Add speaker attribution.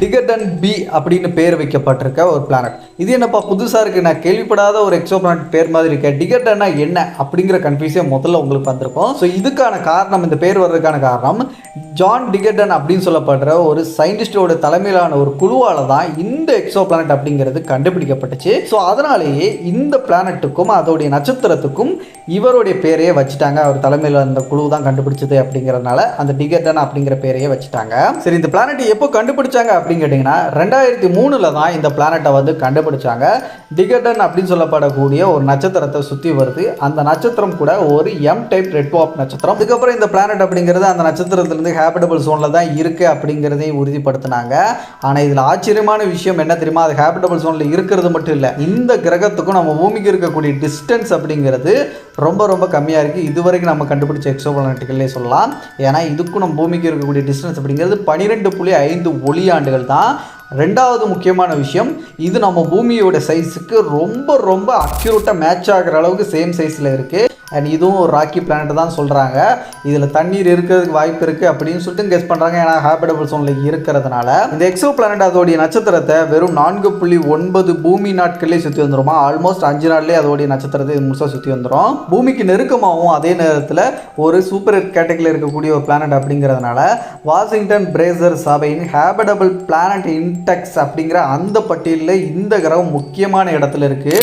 Speaker 1: டிகட்டன் B அப்படின்னு பேர் வைக்கப்பட்டிருக்க ஒரு பிளானட் இது என்னப்பா புதுசாக இருக்குது நான் கேள்விப்படாத ஒரு எக்ஸோ பிளானட் பேர் மாதிரி இருக்கேன். டிகட்டன்னா என்ன அப்படிங்கிற கன்ஃபியூஷன் முதல்ல உங்களுக்கு வந்திருக்கும். ஸோ இதுக்கான காரணம் இந்த பேர் வர்றதுக்கான காரணம் ஜான் டிகட்டன் அப்படின்னு சொல்லப்படுற ஒரு சயின்டிஸ்டோட தலைமையிலான ஒரு குழுவால் தான் இந்த எக்ஸோ பிளானட் அப்படிங்கிறது கண்டுபிடிக்கப்பட்டுச்சு. ஸோ அதனாலேயே இந்த பிளானட்டுக்கும் அதோடைய நட்சத்திரத்துக்கும் இவருடைய பேரையே வச்சுட்டாங்க. அவர் தலைமையில் அந்த குழு தான் கண்டுபிடிச்சது அப்படிங்கிறதுனால அந்த டிகட்டன் அப்படிங்கிற பேரையே வச்சுட்டாங்க. சரி இந்த பிளானட் எப்போ கண்டுபிடிச்சாங்க அப்படின்னு கேட்டிங்கன்னா ரெண்டாயிரத்தி மூணில் தான் இந்த பிளானட்டை வந்து கண்டுபிடிச்சாங்க. டிகட்டன் அப்படின்னு சொல்லப்படக்கூடிய ஒரு நட்சத்திரத்தை சுற்றி வருது. அந்த நட்சத்திரம் கூட ஒரு எம் டைப் ரெட் வாப் நட்சத்திரம். அதுக்கப்புறம் இந்த பிளானட் அப்படிங்கிறது அந்த நட்சத்திரத்திலேருந்து ஹேபிட்டபிள் ஜோனில் தான் இருக்குது அப்படிங்கிறதையும் உறுதிப்படுத்தினாங்க. ஆனால் இதில் ஆச்சரியமான விஷயம் என்ன தெரியுமா? அது ஹேபிட்டபிள் ஜோனில் இருக்கிறது மட்டும் இல்லை இந்த கிரகத்துக்கும் நம்ம பூமிக்கு இருக்கக்கூடிய டிஸ்டன்ஸ் அப்படிங்கிறது ரொம்ப ரொம்ப கம்மியாக இருக்குது இதுவரைக்கும் நம்ம கண்டுபிடிச்ச எக்ஸோ பிளானட்டுகளே சொல்லலாம். ஏன்னா இதுக்கும் நம்ம பூமிக்கு இருக்கக்கூடிய டிஸ்டன்ஸ் அப்படிங்கிறது பன்னிரெண்டு புள்ளி ஐந்து ஒளியாண்டுகள் தான். ரெண்டாவது முக்கியமான விஷயம் இது நம்ம பூமியோட சைஸுக்கு ரொம்ப ரொம்ப அக்யூரேட்டாக மேட்ச் ஆகிற அளவுக்கு சேம் சைஸில் இருக்குது அண்ட் இதுவும் ஒரு ராக்கி பிளானட் தான் சொல்கிறாங்க இதில் தண்ணீர் இருக்கிறதுக்கு வாய்ப்பு இருக்குது அப்படின்னு சொல்லிட்டு கெஸ் பண்ணுறாங்க ஏன்னா ஹேபிடபிள் சோனில் இருக்கிறதுனால. இந்த எக்ஸோ பிளானட் அதோடைய நட்சத்திரத்தை வெறும் நான்கு புள்ளி ஒன்பது பூமி நாட்கள்லேயே சுற்றி வந்துருமா? ஆல்மோஸ்ட் அஞ்சு நாள்லேயே அதோடைய நட்சத்திரத்தை இது முழுசாக சுற்றி வந்துடும் பூமிக்கு நெருக்கமாகவும் அதே நேரத்தில் ஒரு சூப்பர் கேட்டகரியில் இருக்கக்கூடிய ஒரு பிளானட் அப்படிங்கிறதுனால வாஷிங்டன் பிரேசர் சபையின் ஹேபிடபிள் பிளானட் இன்டெக்ஸ் அப்படிங்கிற அந்த பட்டியலில் இந்த கிரகம் முக்கியமான இடத்துல இருக்குது